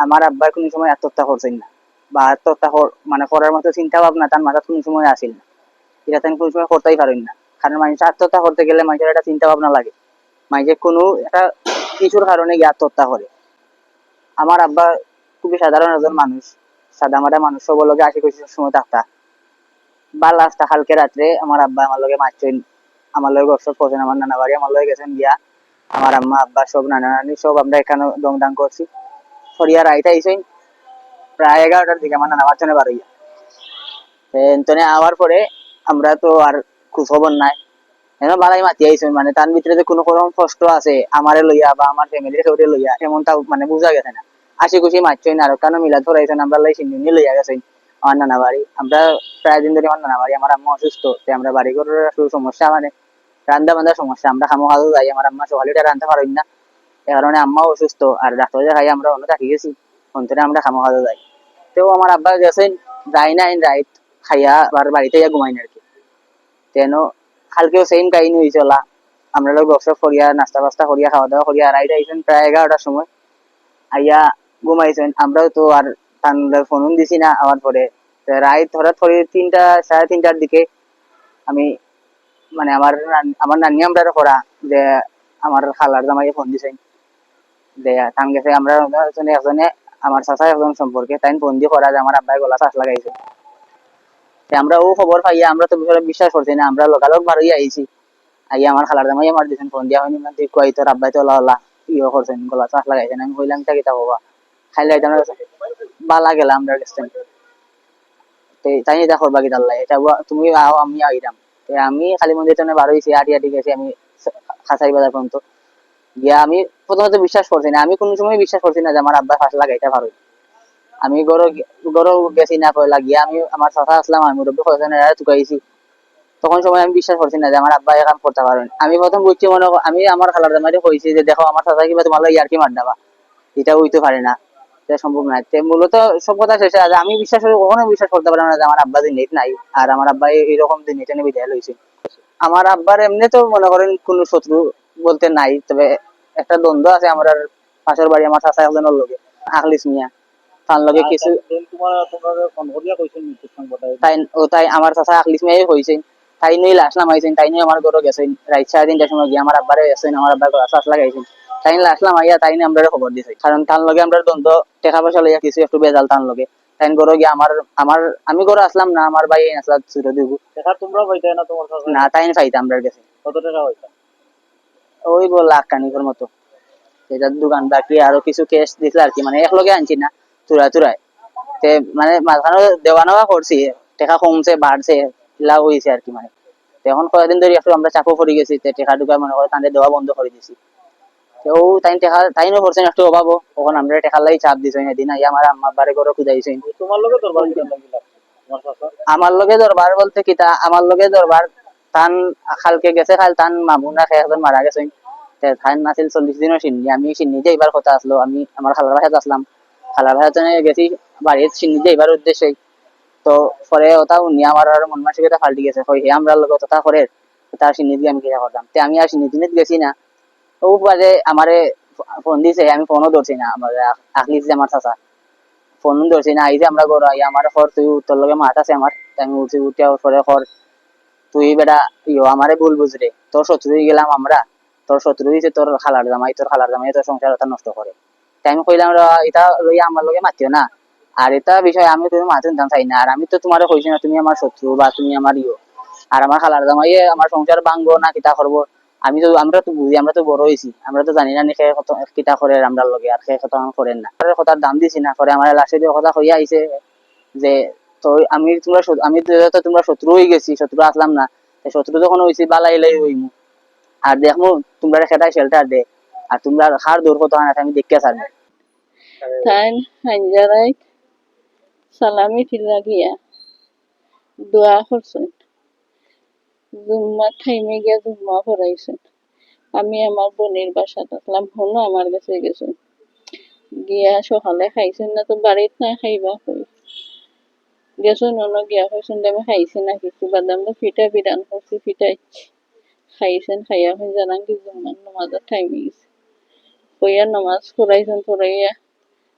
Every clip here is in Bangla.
আমার আব্বা কোনো সময় আত্মহত্যা করছেন না। বা আত্মহত্যা মানে করার মতো চিন্তা ভাবনা তার মাথা কোনো সময় আসিল না। এটা তাই কোনো সময় করতেই পারেন না। কারণ মানুষ আত্মহত্যা করতে গেলে মানুষের একটা চিন্তা ভাবনা লাগে। মানুষের কোনো একটা কিছুর কারণে গিয়ে আত্মহত্যা করে। আমার আব্বা খুবই সাধারণ একজন মানুষ। সাদা মাটা মানুষ সব লগে আশি খুশি সময় থাকতা বা লাস্ট কালকে রাত্রে আমার আব্বা আমার লগে মারছেন। আমার লগে গসব করছেন। আমার নানা বাড়ি আমার লগে গেছেন গিয়া। আমার আম্মা, আব্বা, সব নানা নানি সব আমরা এখানে দংদাং করছি। ফরিয়া প্রায় এগারোটার দিকে আমার নানা বাচ্চানে এন্তনে আওয়ার পরে আমরা তো আর নাই। এমন মাতি মানে তার ভিতরে যে কোনো কোনো কষ্ট আছে আমারে লইয়া বা আমার ফ্যামিলির লইয়া এমন তা মানে বোঝা গেছে না। আশি খুশি মারছেন আর কেন মিলা ধরাইছেন, আমরা লাই সিন্নি লইয়া আমার নানা বাড়ি, আমরা প্রায় দিন ধরে আমার নানা বাড়ি, আমার আম্মা অসুস্থ তাই আমরা বাড়ি করে সমস্যা মানে রান্না বান্ধার সমস্যা, আমরা খামো খাদো যাই, আমার আম্মা সকালে রান্না পারেন না। এ কারণে আম্মাও অসুস্থ, আর ডাক্তার দেখাই আমরা অন্য থাকি গেছি, অন্তরে আমরা খামো খাদো যাই তো আমার আব্বা গেছেন যাই না রাইত খাইয়া আবার বাড়িতে ইয়া ঘুমাইন আর কি। তেন কালকেও সেম কাহিনী হয়েছিল আমরা লোক গসব করিয়া, নাস্তা ফাস্তা করিয়া খাওয়া দাওয়া করিয়া রাইট আইসেন প্রায় এগারোটার সময়। আইয়া ঘুমাইছেন। আমরাও তো আর তানদের ফোন দিছি না আমার পরে। রাইত হঠাৎ করে তিনটা, সাড়ে তিনটার দিকে আমি মানে আমার আমার নানি আমরা করা যে আমার খালার জামাইকে ফোন দিছেন। গেছে, আমরা একজনে আমার একজন সম্পর্কে তাই ফোন দিয়ে করা আমার আব্বাই গলা চাষ লাগাইছে। আমরা ও খবর পাইয়া, আমরা তো বিশ্বাস করছি না, আমরা আইছি আইয়া আমার খালার আমার দিছেন, ফোন দিয়া হয়নি মানে তোর আব্বাই তো ইয়ে করছেন গলা চাষ লাগাইছেন আমি কইলাম বাবা বালা গেলাম আমরা তাই এটা করবা কি তাল্লাই এটা তুমি আও আমি আইরাম আমি খালি মন্দির টানে বার হইছি আটি আটি গেছি, আমি খাসাই বাজার পর্যন্ত গিয়া আমি প্রথমত বিশ্বাস করছি না। আমি কোনো সময় বিশ্বাস করছি না যে আমার আব্বা ফাঁস লাগাইতে পারো আমি গরো গরো গেছি না কয়লা গিয়া আমি আমার চাচা আসলাম, আমি মুরব্বী কয়েকজন এরা চুকাইছি তখন সময় আমি বিশ্বাস করছি না যে আমার আব্বা এখন করতে পারেন আমি প্রথম বুঝছি মনে আমি আমার খালার জামাইরে কইছি যে দেখো, আমার চাচা কিবা তোমার ইয়ার কি মার দাবা। এটা হইতে পারে না। এটা সম্ভব না তে মূলত সব কথা শেষে আছে আমি বিশ্বাস করি কখনো বিশ্বাস করতে পারলাম না যে আমার আব্বা দিন নাই, আর আমার আব্বা এইরকম দিন এটা নিয়ে বিদায় লইছে। আমার আব্বার এমনি তো মনে করেন কোনো শত্রু বলতে নাই, তবে একটা দ্বন্দ্ব আছে আমার পাশের বাড়ি আমার চাচা একজনের লগে আখলিস মিয়া। তার লগে কিছু মৃত্যুর সংবাদটা তাই ও তাই আমার চাচা আখলিস মিয়াই হয়েছে তাই নই লাশ নামাইছেন তাই নই আমার ঘরে গেছেন। সাড়ে তিনটার সময় গিয়ে আমার আব্বারে গেছেন আমার আব্বার গলা শ্বাস লাগাইছেন। তাই লাশ নামাইয়া তাই নিয়ে আমরা খবর দিছে। কারণ তার লগে আমরা দ্বন্দ্ব টাকা পয়সা লইয়া কিছু একটু বেজাল তার লগে। তাই ঘরে গিয়ে আমার আমার আমি ঘরে আসলাম না আমার ভাই আসলা ছোট দিব তোমরা না তোমার না তাই ফাইতে আমরা গেছে কত টাকা পাইতা ওই বল লাখ কানিকের মতো। এটার দোকান বাকি আরও কিছু কেস দিছিল আর কি মানে এক লগে আনছি না তুরা তুরাই তে মানে মাঝখানে দেওয়া নেওয়া করছি টাকা কমছে বাড়ছে লাভ হয়েছে আর কি মানে। এখন কয়েকদিন ধরে একটু আমরা চাপও পড়ে গেছি টাকা টুকা মনে করে তাদের দেওয়া বন্ধ করে দিছি। তো ও তাই টাকা তাইনও করছেন একটু অভাবও তখন আমরা টাকা লাই চাপ দিছেন এদিন আই আমার আম্মা বাড়ি করে খুদাইছেন তোমার লগে দরবার আমার লগে দরবার বলতে কি তা আমার লগে দরবার তান খালকে গেছে, খাল তান মামুনা একজন মারা তান নাছিল চল্লিশ দিনের সিন্নি, আমি সিন্নি যে এবার কথা আসলো আমি আমার খালার আসলাম খালার গেছি বাড়ির সিন্নি যে উদ্দেশ্যে। তো পরে ওটা উনি আমার আর মন ফাল্টি গেছে হে আমরা লগে কথা করে তার সিন্নি দিয়ে আমি কিনা করতাম আমি আর সিন্নি দিনে গেছি না। ও বাজে আমারে ফোন দিছে, আমি ফোনও ধরছি না আমার যে আমার চাচা। ফোন ধরছি না আইছে আমরা ঘর আই আমার খর তুই তোর লগে মাঠ আছে আমার আমি উঠি উঠে পরে খর তুই বেটা, ইয়ো আমারে ভুল বুঝরে তোর শত্রু গেলাম আমরা। তোর শত্রু হয়েছে তোর খালার জামাই, তোর খালার জামাই তোর সংসার ওটা নষ্ট করে। তাই আমি কইলাম এটা লইয়া আমার লগে মাতিও না। আর এটা বিষয় আমি তুমি মাথা নিতাম চাই না। আর আমি তো তোমার কইছি না, তুমি আমার শত্রু বা তুমি আমার ইয়ো। আর আমার খালার জামাই আমার সংসার ভাঙবো না, কিতা করব? আমি তো, আমরা তো বুঝি, আমরা তো বড় হয়েছি আমরা তো জানি না নি কত, কিতা করে আমরা লগে, আর খেয়ে কত করেন না। কথার দাম দিছি না করে আমার লাস্টে কথা কইয়া আইছে যে তো আমি তোমরা আমি তোমরা শত্রু হয়ে গেছি, শত্রু আসলাম না। শত্রু যখন হয়েছি বালাই লাই হইমু। আর দেখমু তোমরা শেল্টার দে। আর তোমরা হার দূর কত আমি দেখতে সালামি গিয়া দোয়া করছেন। জুম্মা টাইমে গিয়া জুম্মা পড়াইছেন আমি আমার বোনের বাসা থাকলাম হলো আমার কাছে গেছেন। গিয়া সকালে খাইছেন না তো বাড়িত না খাইবা কই? গেছেন অন্য গিয়া কইছেন যে আমি খাইছি না কিছু বাদাম তো ফিটা বিরান করছি ফিটাইছি খাইছেন খাইয়া হয়ে জানান কি জুম্মার নমাজের টাইমে গেছে কইয়া নমাজ পড়াইছেন পড়াইয়া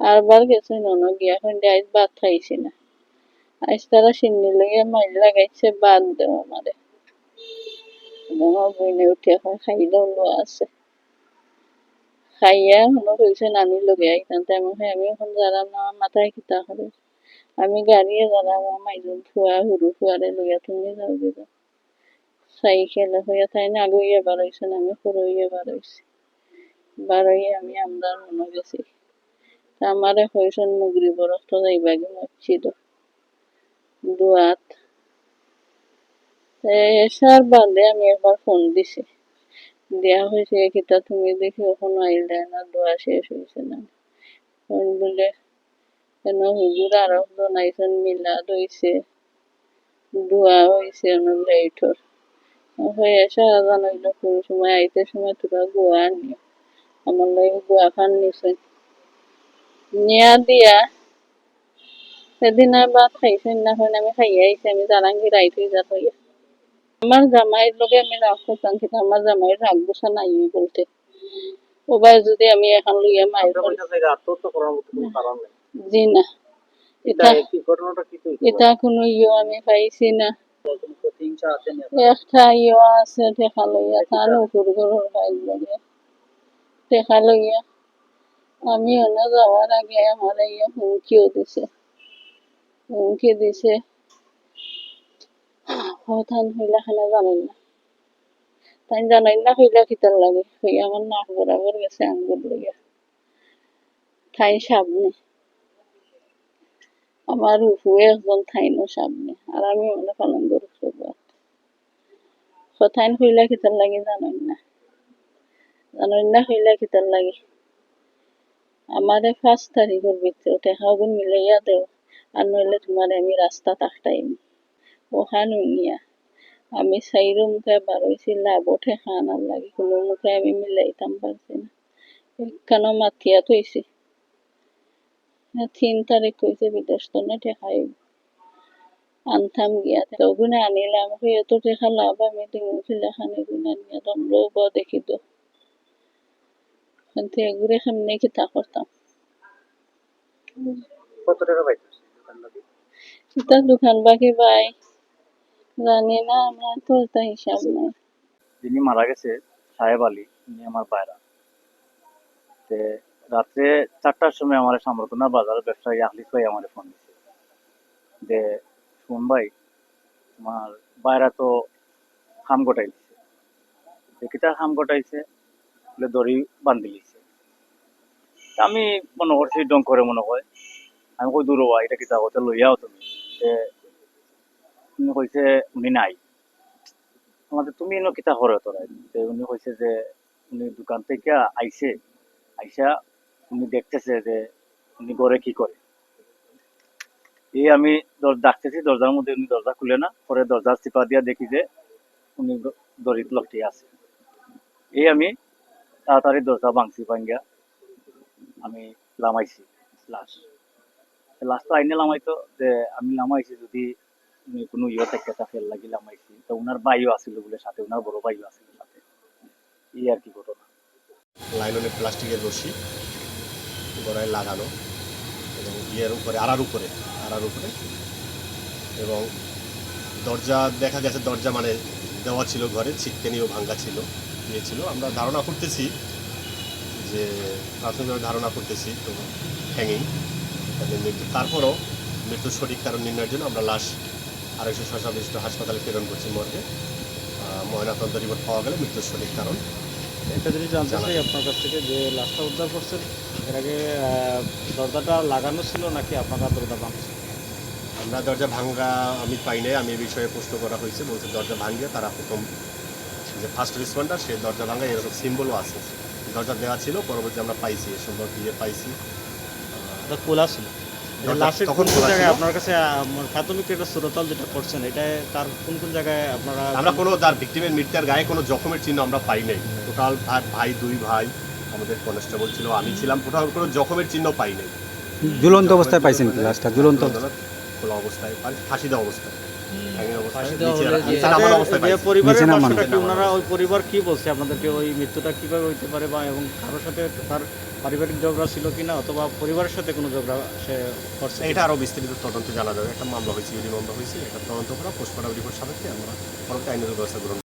আরবার গেছে নন গিয়া হইলে আজ ভাত খাইছি না আজ তারা সিন্নি লইয়া মাইল লাগাইছে বাদ দেও আমারে আমার বইনে উঠিয়া হয় খাইলেও লোয়া আছে খাইয়া হলো কইছে নানি লগে আইতাম তাই আমি আমি এখন আমার মাথায় কিতা করে আমি গাড়িয়ে আমার মাইজন ফুয়া, হুরু ফুয়ারে লইয়া তুমি যাও দিদা সাইকেলে হইয়া তাই না আগুইয়া বাড়াইছেন আমি হইয়া বাড়াইছি বাড়াইয়া আমি আমরা মনে গেছি। তা আমারে হয়েছেন মুগরি বরফ তো যাইবাগে মরছিল দুয়াত। এসার বাদে আমি একবার ফোন দিছি। দেয়া হয়েছে কিতা তুমি দেখি ওখানে আইলে না, দোয়া শেষ হয়েছে না। ফোন বলে কেন হুজুর আরও বানাইছেন মিলাদ হয়েছে দোয়া হয়েছে লেটর হয়ে এসে আজান হইল কোন সময় আইতে সময় তোরা গোয়া নিয়ে আমার লাগে গোয়া খান নিছে নিয়া দিয়া সেদিন ভাত খাইছেন না হয় আমি খাইয়া আইছি আমি জানাঙ্গি রাইত যাত হইয়া আমার জামাইয়ের লগে আমি রাগ করতাম কিন্তু আমার জামাইয়ের রাগ গুছা নাই বলতে ওবার যদি আমি এখন লইয়া মায়ের জি না। এটা এটা কি ঘটনাটা কি তুই এটা কোনো ইয়ে আমি পাইছি না। একটা ইয়ে আছে দেখা লইয়া তার উপর ঘরের বাইর লইয়া। আমি অন্য যাওয়ার আগে আমার ইয়ে হুমকিও দিছে। হুমকি দিছে। হতান হইলা খানা জানেন না। তাই জানাই না হইলা কিতার লাগে। হইয়া আমার নাক বরাবর গেছে আঙ্গুর লইয়া। ঠাই সামনে। আমার উপরে একজন ঠাইনো সামনে। আর আমি মনে পালন করি কথাইন হইলা কিতার লাগে জানেন না। জানেন না হইলা কিতার লাগে। আমারে পাঁচ তারিখের ভিতরে টেকা গুণ মিলাইয়া দেও। আর নইলে তোমার আমি রাস্তা তাকটাইম ওখানে নিয়া আমি সাইরো মুখে বারোইছি লাভ ঠেকা আনার লাগে। কোনো মুখে আমি মিলাইতাম পারছি না। কেন মাথিয়া থইছি? তিন তারিখ কইছে বিদেশ তো না ঠেকাই আনতাম গিয়া। ওগুনে আনিলাম হয়ে তো টেকা লাভ আমি দিমু ফিলাখানি গুণ আনিয়া তোমরাও ব দেখি তো। কিন্তু এগুলো সামনে কিতা করতাম। কত টাকা লাগে কিতা দোকান বাকি বাই জানি না আমার তো এটা হিসাব নাই। যিনি মারা গেছে সাহেব আলী উনি আমার বাইরা তে রাত্রে চারটার সময় আমার সামরতনা বাজার ব্যবসায়ী আহলিফ ভাই আমার ফোন দিছে। যে শুন ভাই, তোমার বাইরা তো খাম গোটাই দিছে যে কিতা খাম গোটাইছে? বলে, দড়ি বান্ধি লিছে। আমি মনে করছি, ডং করে মনে হয়। আমি কই, দূর হওয়া এটা কিতা হতে লইয়াও তুমি। উনি কইছে, উনি নাই। আমাদের তুমি এনো কিতা করে তোরা? উনি কইছে যে, উনি দোকান থেকে আইছে। আইসা উনি দেখতেছে যে উনি ঘরে কি করে। এই আমি ডাকতেছি, দরজার মধ্যে উনি দরজা খুলে না, পরে দরজা চিপা দিয়া দেখি যে উনি দড়িত লকটি আছে। এই আমি তাড়াতাড়ি দরজা ভাঙছি, ভাঙ্গিয়া আমি লামাইছি লাশ। লাশ তো আইনে লামাইতো যে আমি লামাইছি যদি উনি কোনো ইয়ে থেকে ফেল লাগি লামাইছি তো উনার বাইও আছিল বলে সাথে, উনার বড় বাইও আছিল সাথে। এই আর কি ঘটনা। লাইলনের প্লাস্টিকের রশি। গড়ায় লাগানো এবং ইয়ের উপরে আড়ার উপরে আড়ার উপরে। এবং দরজা দেখা গেছে দরজা মানে দেওয়া ছিল ঘরে ছিটকেনিও ভাঙ্গা ছিল ইয়ে ছিল। আমরা ধারণা করতেছি যে প্রাথমিকভাবে ধারণা করতেছি তো হ্যাঙ্গিং তাদের মৃত্যু। তারপরও মৃত্যুর সঠিক কারণ নির্ণয়ের জন্য আমরা লাশ আড়াইশো শশা বিশিষ্ট হাসপাতালে প্রেরণ করছি মর্গে। আহ, ময়নাতদন্ত রিপোর্ট পাওয়া গেলে মৃত্যুর সঠিক কারণ। একটা জিনিস জানতে চাই আপনার কাছ থেকে যে লাশটা উদ্ধার করছেন এর আগে দরজাটা লাগানো ছিল নাকি আপনারা দরজা ভাঙছে আমরা দরজা ভাঙ্গা আমি পাই নাই আমি এ বিষয়ে প্রশ্ন করা হয়েছে বলছে দরজা ভাঙ্গে তারা প্রথম যে ফার্স্ট রেসপন্ডার সে দরজা ভাঙ্গা এরকম সিম্বলও আছে। দরজা দেওয়া ছিল পরবর্তী আমরা পাইছি এ সম্পর্ক দিয়ে পাইছি। খোলা ছিল? তখন কোন কোন খোলা জায়গায় আপনার কাছে প্রাথমিক একটা সুরতাল যেটা করছেন এটা তার কোন কোন জায়গায় আপনারা আমরা কোনো তার ভিক্টিমের মৃত্যুর গায়ে কোনো জখমের চিহ্ন আমরা পাই নাই। টোটাল আর ভাই দুই ভাই আমাদের কনস্টেবল ছিল আমি ছিলাম। কোথাও কোনো জখমের চিহ্ন পাই নাই। ঝুলন্ত অবস্থায় পাইছেন কি? লাশটা ঝুলন্ত খোলা অবস্থায় আর ফাঁসি দেওয়া অবস্থায়। পরিবারের কি ওনারা ওই পরিবার কি বলছে? আপনাদেরকে ওই মৃত্যুটা কীভাবে হইতে পারে বা এবং কারোর সাথে তার পারিবারিক ঝগড়া ছিল কিনা অথবা পরিবারের সাথে কোনো ঝগড়া সে করছে এটা আরও বিস্তারিত তদন্ত জানা যাবে। একটা মামলা হয়েছে ইডি মামলা হয়েছে। একটা তদন্ত করা পোস্টমর্টম রিপোর্ট সাপেক্ষে আমরা পরবর্তী আইনের ব্যবস্থা গ্রহণ